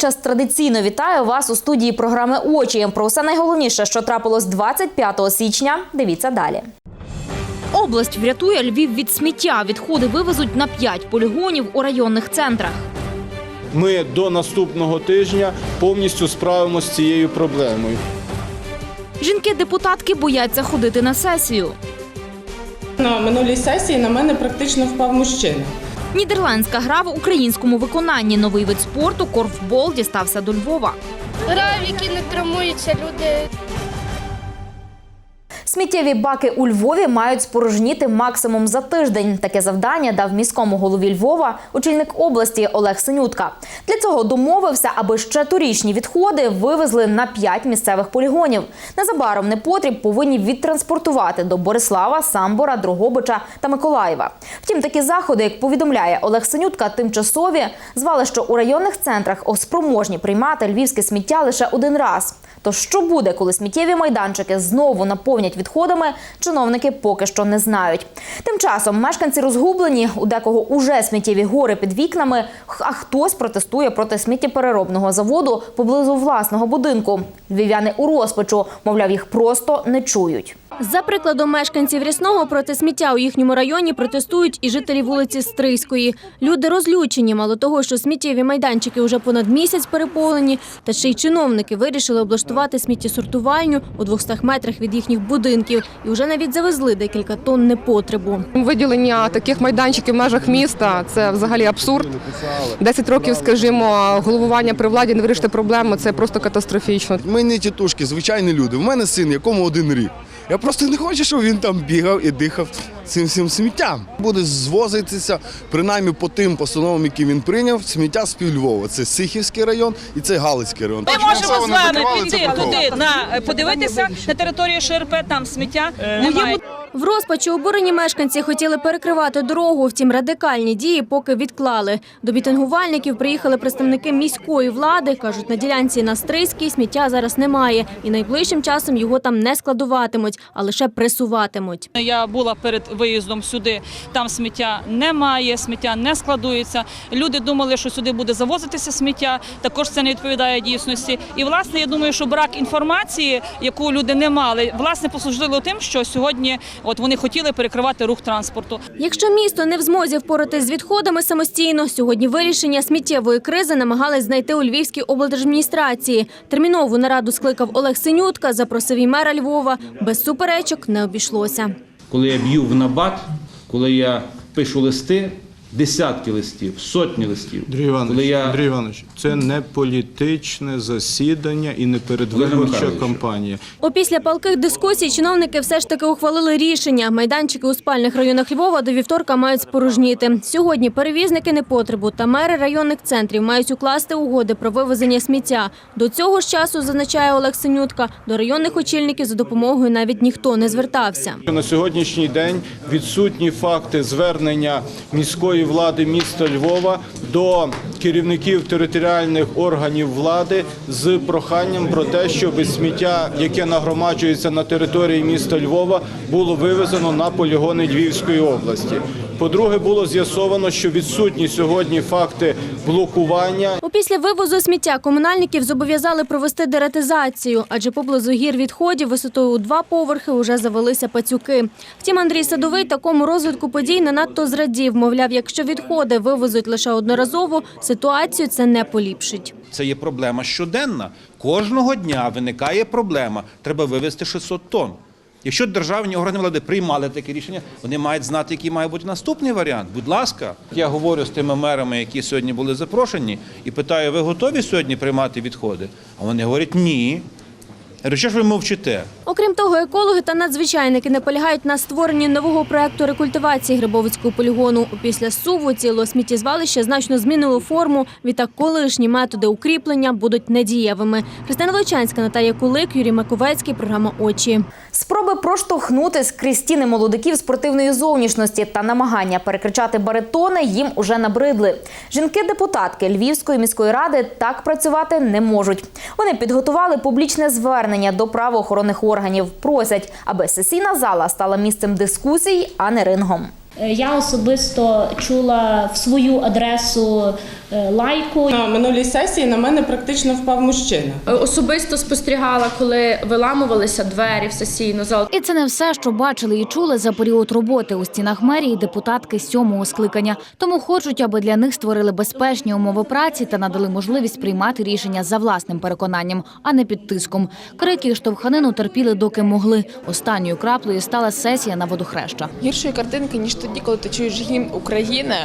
час традиційно вітаю вас у студії програми Очі. Про все найголовніше, що трапилось 25 січня. Дивіться далі. Область врятує Львів від сміття. Відходи вивезуть на 5 полігонів у районних центрах. Ми до наступного тижня повністю справимося з цією проблемою. Жінки-депутатки бояться ходити на сесію. На минулій сесії на мене практично впав мужчина. Нідерландська гра в українському виконанні. Новий вид спорту корфбол дістався до Львова. Гра, в якій не травмуються люди. Сміттєві баки у Львові мають спорожніти максимум за тиждень. Таке завдання дав міському голові Львова очільник області Олег Синютка. Для цього домовився, аби ще торічні відходи вивезли на п'ять місцевих полігонів. Незабаром непотріб повинні відтранспортувати до Борислава, Самбора, Дрогобича та Миколаєва. Втім, такі заходи, як повідомляє Олег Синютка, тимчасові звалище у районних центрах спроможні приймати львівське сміття лише один раз. То що буде, коли сміттєві майданчики знову наповнять відходами, чиновники поки що не знають. Тим часом мешканці розгублені, у декого уже сміттєві гори під вікнами, а хтось протестує проти сміттєпереробного заводу поблизу власного будинку. Львів'яни у розпачу, мовляв, їх просто не чують. За прикладом мешканців Рясного проти сміття у їхньому районі протестують і жителі вулиці Стрийської. Люди розлючені, мало того, що сміттєві майданчики вже понад місяць переповнені, та ще й чиновники вирішили облаштувати сміттєсортувальню у 200 метрах від їхніх будинків і вже навіть завезли декілька тонн непотребу. Виділення таких майданчиків в межах міста це взагалі абсурд. 10 років, скажімо, головування при владі не вирішити проблему. Це просто катастрофічно. Ми не тітушки, звичайні люди. У мене син, якому один рік. Я просто не хочу, щоб він там бігав і дихав цим всім сміттям. Буде звозитися, принаймні по тим постановам, які він прийняв, сміття з пів Львова. Це Сихівський район і це Галицький район. Ми можемо з вами піти туди на подивитися на територію ШРП, там сміття немає. В розпачі обурені мешканці хотіли перекривати дорогу, втім радикальні дії поки відклали. До мітингувальників приїхали представники міської влади. Кажуть, на ділянці на Стрийській сміття зараз немає і найближчим часом його там не складуватимуть, а лише пресуватимуть. Я була перед виїздом сюди. Там сміття немає, сміття не складується. Люди думали, що сюди буде завозитися сміття. Також це не відповідає дійсності. І власне я думаю, що брак інформації, яку люди не мали, власне послужило тим, що сьогодні от вони хотіли перекривати рух транспорту. Якщо місто не в змозі впоратись з відходами самостійно, сьогодні вирішення сміттєвої кризи намагались знайти у Львівській облдержадміністрації. Термінову нараду скликав Олег Синютка, запросив і мера Львова. Без суперечок не обійшлося. коли я б'ю в набат, коли я пишу листи, десятки листів, сотні листів. Андрій Іванович, коли я Андрій Іванович, це не політичне засідання і не передвиборча кампанія. Опісля палких дискусій чиновники все ж таки ухвалили рішення. Майданчики у спальних районах Львова до вівторка мають спорожніти. Сьогодні перевізники непотребу та мери районних центрів мають укласти угоди про вивезення сміття. До цього ж часу, зазначає Олег Синютка, до районних очільників за допомогою навіть ніхто не звертався. На сьогоднішній день відсутні факти звернення міської влади міста Львова до керівників територіальних органів влади з проханням про те, щоб сміття, яке нагромаджується на території міста Львова, було вивезено на полігони Львівської області. По-друге, було з'ясовано, що відсутні сьогодні факти блокування Опісля вивозу сміття комунальників зобов'язали провести дератизацію, адже поблизу гір відходів висотою у два поверхи вже завелися пацюки. Втім, Андрій Садовий такому розвитку подій не надто зрадів. Мовляв, якщо відходи вивезуть лише одноразово, ситуацію це не поліпшить. Це є проблема щоденна. Кожного дня виникає проблема. Треба вивезти 600 тонн. Якщо державні органи влади приймали таке рішення, вони мають знати, який має бути наступний варіант. Будь ласка, я говорю з тими мерами, які сьогодні були запрошені, і питаю, ви готові сьогодні приймати відходи? А вони говорять ні. Я говорю, що ж ви мовчите? Окрім того, екологи та надзвичайники наполягають на створенні нового проекту рекультивації Грибовицького полігону. Після суву цілого сміттєзвалища значно змінило форму. Відтак колишні методи укріплення будуть недієвими. Христина Волчанська, Наталія Кулик, Юрій Маковецький. Програма Очі. Спроби проштовхнути скрізь стіни молодиків спортивної зовнішності та намагання перекричати баритони їм уже набридли. Жінки-депутатки Львівської міської ради так працювати не можуть. Вони підготували публічне звернення до правоохоронних органів. Просять, аби сесійна зала стала місцем дискусій, а не рингом. Е, Я особисто чула в свою адресу е, лайку. На минулій сесії на мене практично впав мужчина. Особисто спостерігала, коли виламувалися двері в сесійну залу. І це не все, що бачили і чули за період роботи у стінах мерії депутатки сьомого скликання. Тому хочуть, аби для них створили безпечні умови праці та надали можливість приймати рішення за власним переконанням, а не під тиском. Крики і штовханину терпіли, доки могли. Останньою краплею стала сесія на водохреща. Гіршої картинки, ніж тоді, коли ти чуєш гімн України,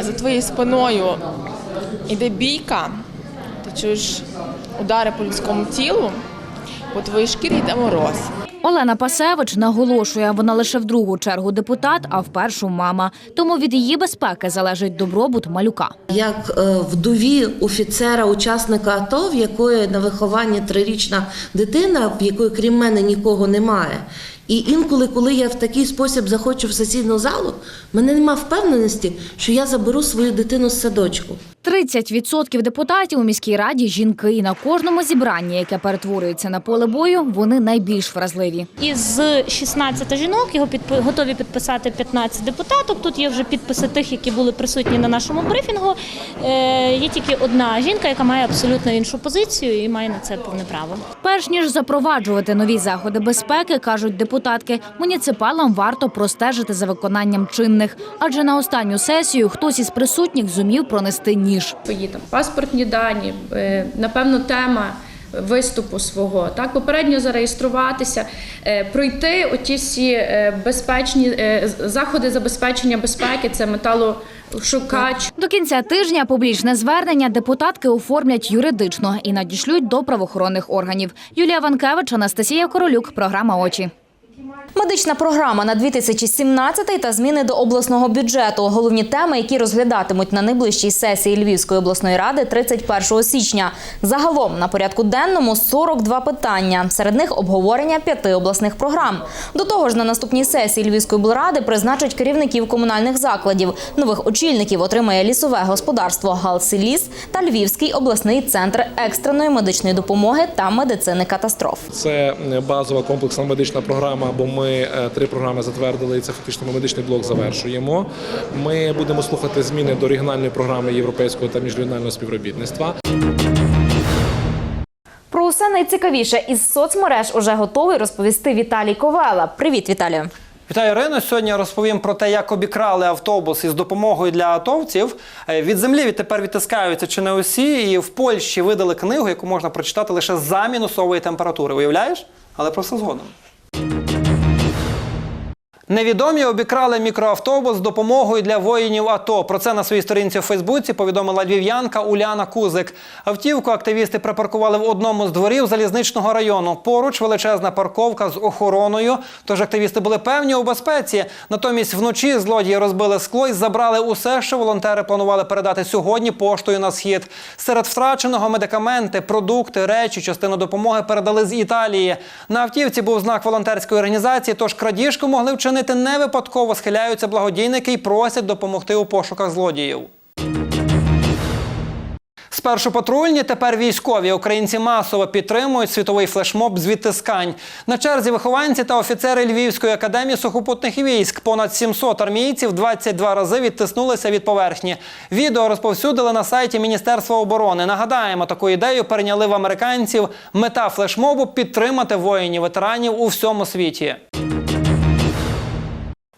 за твоєю спиною іде бійка, ти чуєш удари по людському тілу, по твоїй шкірі йде мороз. Олена Пасевич наголошує, вона лише в другу чергу депутат, а в першу мама. Тому від її безпеки залежить добробут малюка. як е, вдові офіцера, учасника АТО, в якої на вихованні трирічна дитина, в якої крім мене нікого немає. І інколи, коли я в такий спосіб заходжу в сесійну залу, мене нема впевненості, що я заберу свою дитину з садочку. 30% депутатів у міській раді жінки. І на кожному зібранні, яке перетворюється на поле бою, вони найбільш вразливі. Із 16 жінок його підпи- готові підписати 15 депутаток. Тут є вже підписи тих, які були присутні на нашому брифінгу. Е, Є тільки одна жінка, яка має абсолютно іншу позицію і має на це повне право. Перш ніж запроваджувати нові заходи безпеки, кажуть депутатки, муніципалам варто простежити за виконанням чинних, адже на останню сесію хтось із присутніх зумів пронести ніж. Твої там паспортні дані, е, напевно, тема. Виступу свого так попередньо зареєструватися, е, пройти оті всі е, безпечні заходи забезпечення безпеки. Це металошукач, До кінця тижня публічне звернення депутатки оформлять юридично і надішлють до правоохоронних органів. Юлія Ванкевич, Анастасія Королюк, програма Очі. Медична програма на 2017 та зміни до обласного бюджету. Головні теми, які розглядатимуть на найближчій сесії Львівської обласної ради 31 січня. Загалом на порядку денному 42 питання. Серед них обговорення п'яти обласних програм. До того ж, на наступній сесії Львівської облради призначать керівників комунальних закладів. Нових очільників отримає лісове господарство «Галсиліс» та Львівський обласний центр екстреної медичної допомоги та медицини катастроф. Це базова комплексна медична програма, бо ми е, три програми затвердили, і це фактично ми медичний блок завершуємо. Ми будемо слухати зміни до регіональної програми європейського та міжрегіонального співробітництва. Про усе найцікавіше із соцмереж уже готовий розповісти Віталій Ковела. Привіт, Віталію. Вітаю, Ірино. Сьогодні розповім про те, як обікрали автобус із допомогою для атовців. Е, Від землі відтепер відтискаються чи не усі, і в Польщі видали книгу, яку можна прочитати лише за мінусової температури. Уявляєш? Але про все згодом. Невідомі обікрали мікроавтобус з допомогою для воїнів АТО. Про це на своїй сторінці у Фейсбуці повідомила львів'янка Уляна Кузик. Автівку активісти припаркували в одному з дворів залізничного району. Поруч величезна парковка з охороною. Тож активісти були певні у безпеці. Натомість вночі злодії розбили скло і забрали усе, що волонтери планували передати сьогодні поштою на схід. Серед втраченого медикаменти, продукти, речі, частину допомоги передали з Італії. На автівці був знак волонтерської організації, тож крадіжку могли вчинити не випадково. Схиляються благодійники і просять допомогти у пошуках злодіїв. Спершу патрульні, тепер військові. Українці масово підтримують світовий флешмоб з відтискань. На черзі вихованці та офіцери Львівської академії сухопутних військ. Понад 700 армійців 22 рази відтиснулися від поверхні. Відео розповсюдили на сайті Міністерства оборони. Нагадаємо, таку ідею перейняли в американців. Мета флешмобу підтримати воїнів ветеранів у всьому світі.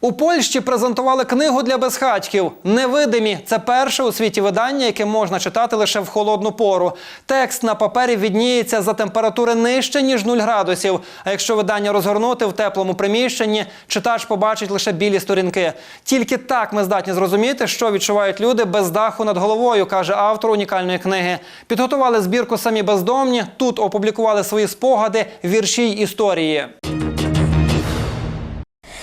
У Польщі презентували книгу для безхатьків Невидимі. Це перше у світі видання, яке можна читати лише в холодну пору. Текст на папері відніється за температури нижче ніж 0 градусів. А якщо видання розгорнути в теплому приміщенні, читач побачить лише білі сторінки. Тільки так ми здатні зрозуміти, що відчувають люди без даху над головою, каже автор унікальної книги. Підготували збірку самі бездомні. Тут опублікували свої спогади, вірші й історії.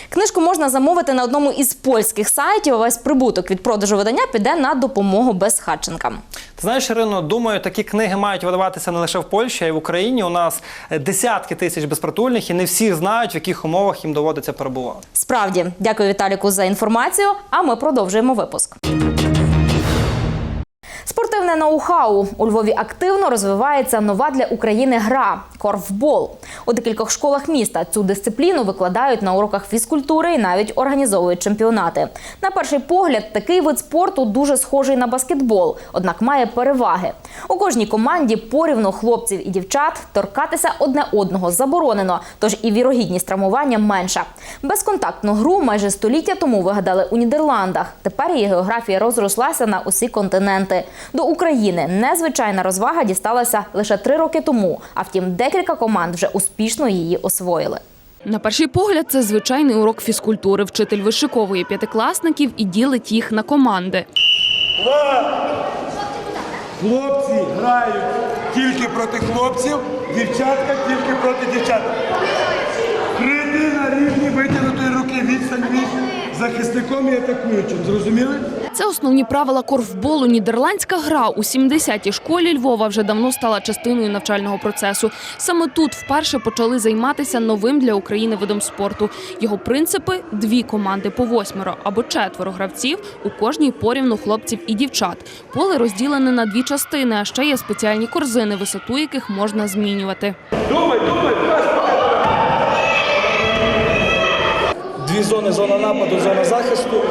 Книжку можна замовити на одному із польських сайтів. а Весь прибуток від продажу видання піде на допомогу безхатченкам. Ти знаєш, Ірино, думаю, такі книги мають видаватися не лише в Польщі, а й в Україні. У нас е, десятки тисяч безпритульних, і не всі знають, в яких умовах їм доводиться перебувати. Справді, дякую Віталіку за інформацію. А ми продовжуємо випуск. Спортивне ноу-хау у Львові активно розвивається нова для України гра корфбол. У декількох школах міста цю дисципліну викладають на уроках фізкультури і навіть організовують чемпіонати. На перший погляд, такий вид спорту дуже схожий на баскетбол, однак має переваги. У кожній команді порівну хлопців і дівчат торкатися одне одного заборонено, тож і вірогідність травмування менша. Безконтактну гру майже століття тому вигадали у Нідерландах. Тепер її географія розрослася на усі континенти. До України незвичайна розвага дісталася лише три роки тому. А втім, декілька команд вже успішно її освоїли. На перший погляд, це звичайний урок фізкультури. Вчитель вишиковує п'ятикласників і ділить їх на команди. Хлопці грають тільки проти хлопців, дівчатка тільки проти дівчат. Крити на рівні витягнутої руки відстань між захисником і атакуючим. Зрозуміли? Це основні правила корфболу. Нідерландська гра у 70-й школі Львова вже давно стала частиною навчального процесу. Саме тут вперше почали займатися новим для України видом спорту. Його принципи дві команди по восьмеро або четверо гравців у кожній порівну хлопців і дівчат. Поле розділене на дві частини, а ще є спеціальні корзини, висоту яких можна змінювати. Думай, думай, Дві зони зона нападу, зона захисту.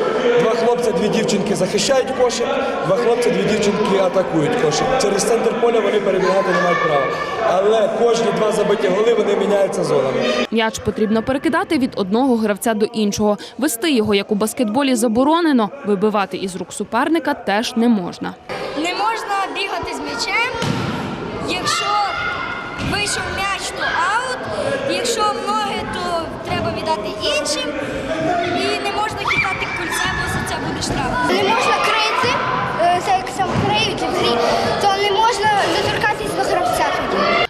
Два хлопця, дві дівчинки захищають кошик, два хлопці, дві дівчинки атакують кошик. Через центр поля вони перебігати не мають права. Але кожні два забиті голи вони міняються зонами. М'яч потрібно перекидати від одного гравця до іншого. Вести його, як у баскетболі, заборонено. Вибивати із рук суперника теж не можна. Не можна бігати з м'ячем. Якщо вийшов м'яч, то аут. Якщо в віддати іншим. І не можна хитати кульце, бо за це буде штраф. Не можна крити, е, це як сам криють в грі, то не можна доторкатись до гравця.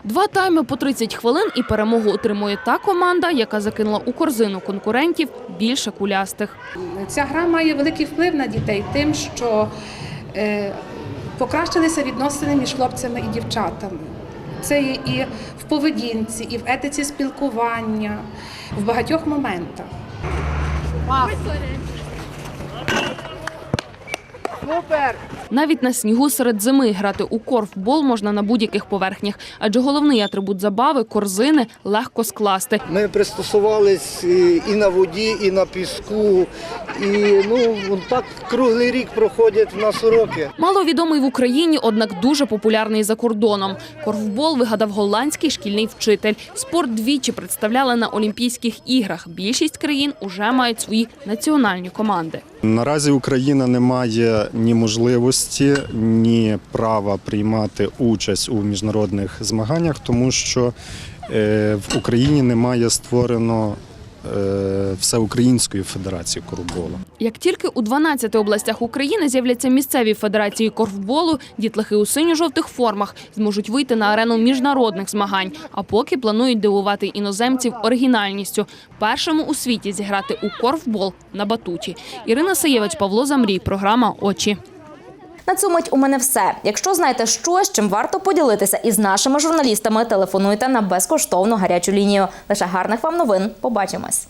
Два тайми по 30 хвилин і перемогу отримує та команда, яка закинула у корзину конкурентів більше кулястих. Ця гра має великий вплив на дітей тим, що е, покращилися відносини між хлопцями і дівчатами. Це є і в поведінці, і в етиці спілкування, в багатьох моментах. Навіть на снігу серед зими грати у корфбол можна на будь-яких поверхнях, адже головний атрибут забави корзини легко скласти. Ми пристосувались і і на воді, і на піску. І ну так круглий рік проходять в нас уроки. Маловідомий в Україні, однак дуже популярний за кордоном. Корфбол вигадав голландський шкільний вчитель. Спорт двічі представляли на Олімпійських іграх. Більшість країн уже мають свої національні команди. Наразі Україна не має ні можливості, ні права приймати участь у міжнародних змаганнях, тому що е, в Україні немає створено е, всеукраїнської федерації корфболу. Як тільки у 12 областях України з'являться місцеві федерації корфболу, дітлахи у синьо-жовтих формах зможуть вийти на арену міжнародних змагань. А поки планують дивувати іноземців оригінальністю. Першому у світі зіграти у корфбол на батуті. Ірина Саєвич, Павло Замрій. Програма Очі. На цю мить у мене все. Якщо знаєте щось, чим варто поділитися із нашими журналістами, телефонуйте на безкоштовну гарячу лінію. Лише гарних вам новин. Побачимось.